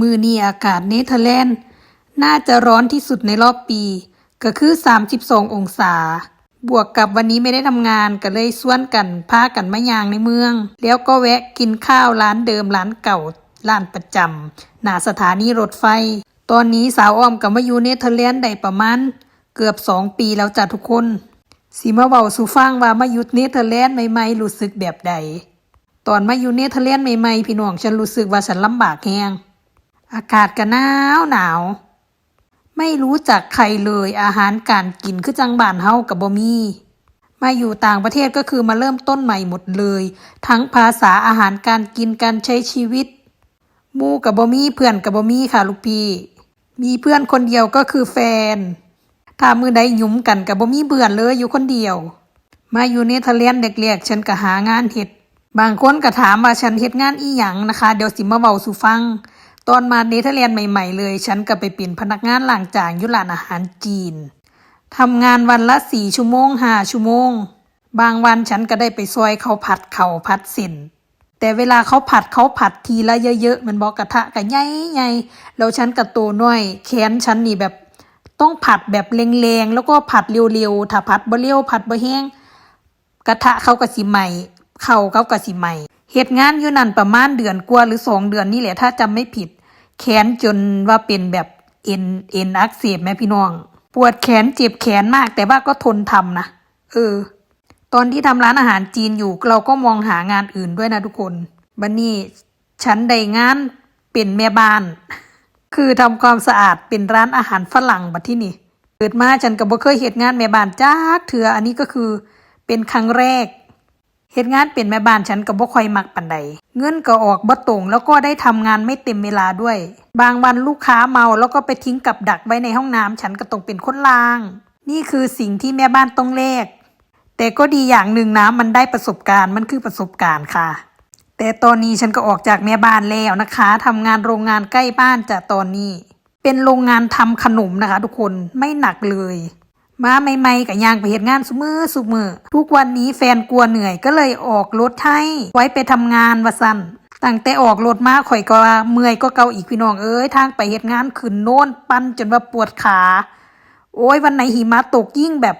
มือนี้อากาศเนเธอร์แลนด์ น่าจะร้อนที่สุดในรอบปี ก็คือ 32 องศา บวกกับวันนี้ไม่ได้ทำงานก็เลยส่วนกันพากันมายางในเมือง แล้วก็แวะกินข้าวร้านเดิมร้านเก่าร้านประจำหน้าสถานีรถไฟ ตอนนี้สาวอ้อมกับมาอยู่เนเธอร์แลนด์ได้ประมาณเกือบ2ปีแล้วจ้ะทุกคนสิมาเว้าสู่ฟังว่ามาอยู่เนเธอร์แลนด์ใหม่ๆรู้สึกแบบใด ตอนมาอยู่เนเธอร์แลนด์ใหม่ๆพี่น้องฉันรู้สึกว่าฉันลำบากแฮง อากาศก็หนาวหนาว ไม่รู้จักใครเลยอาหารการกินคือจังบ้านเฮากับบ่มีมาอยู่ต่างประเทศก็คือมาเริ่มต้นใหม่หมดเลย ทั้งภาษาอาหารการกินการใช้ชีวิตมูกับบ่มีเพื่อนกับบ่มีค่ะลูกพี่ มีเพื่อนคนเดียวก็คือแฟน ถ้ามือใดหยุมกันกับบ่มีเบื่อเลยอยู่คนเดียว มาอยู่เนเธอร์แลนด์เด็กๆฉันก็หางานเฮ็ด บางคนก็ถามว่าฉันเฮ็ดงานอีหยังนะคะ เดี๋ยวสิมาเว้าสู่ฟัง ตอนมาเนเธอร์แลนด์ใหม่ๆเลย ฉันก็ไปเป็นพนักงานล้างจานยู่ร้านอาหารจีนทำงานวันละสี่ชั่วโมงห้าชั่วโมง บางวันฉันก็ได้ไปซอยเขาผัดเขาผัดเส้นแต่เวลาเขาผัดเขาผัดทีละเยอะๆมันบอกกระทะก็ใหญ่ๆแล้วฉันกับตัวน้อยแขนฉันนี่แบบต้องผัดแบบแรงๆแล้วก็ผัดเร็วๆถ้าผัดบ่เร็วผัดบ่แห้งกระทะเขาก็สิใหม่เข่าเขาก็สิใหม่ เหตุงานอยู่นั่นประมาณเดือนกว่าหรือสองเดือนนี่แหละถ้าจำไม่ผิด แขนจนว่าเป็นแบบเอ็นเอ็นอักเสบแม่พี่น้อง ปวดแขนเจ็บแขนมากแต่ว่าก็ทนทำนะเออ ตอนที่ทำร้านอาหารจีนอยู่เราก็มองหางานอื่นด้วยนะทุกคนบันนี้ฉันได้งานเป็นแม่บ้าน คือทำความสะอาดเป็นร้านอาหารฝรั่งบัดที่นี่เกิดมาฉันก็บ่เคยเหตุงานแม่บ้านจักเถืออันนี้ก็คือเป็นครั้งแรก เหตุงานเป็นแม่บ้านฉันก็บบ่ค่อยมักปานใด เงินก็ออกบ่ตรงแล้วก็ได้ทำงานไม่เต็มเวลาด้วย บางวันลูกค้าเมาแล้วก็ไปทิ้งกับดักไว้ในห้องน้ำฉันก็ต้องเป็นคนลาง นี่คือสิ่งที่แม่บ้านต้องแลกแต่ก็ดีอย่างหนึ่งนะมันได้ประสบการณ์มันคือประสบการณ์ค่ะ แต่ตอนนี้ฉันก็ออกจากแม่บ้านแล้วนะคะทำงานโรงงานใกล้บ้านจากตอนนี้ เป็นโรงงานทำขนมนะคะ ทุกคนไม่หนักเลย มาใหม่ๆกับยางไปเหตุงานสุมือสุมือ ทุกวันนี้แฟนกลัวเหนื่อยก็เลยออกรถให้ไว้ไปทำงานวะสันตั้งแต่ออกรถมาข่อยก็เมื่อยก็เกาอีกพี่น้องเอ้ยทางไปเหตุงานขึ้นโน่นปั้นจนว่าปวดขา โอ้ยวันไหนหิมะตกยิ่งแบบ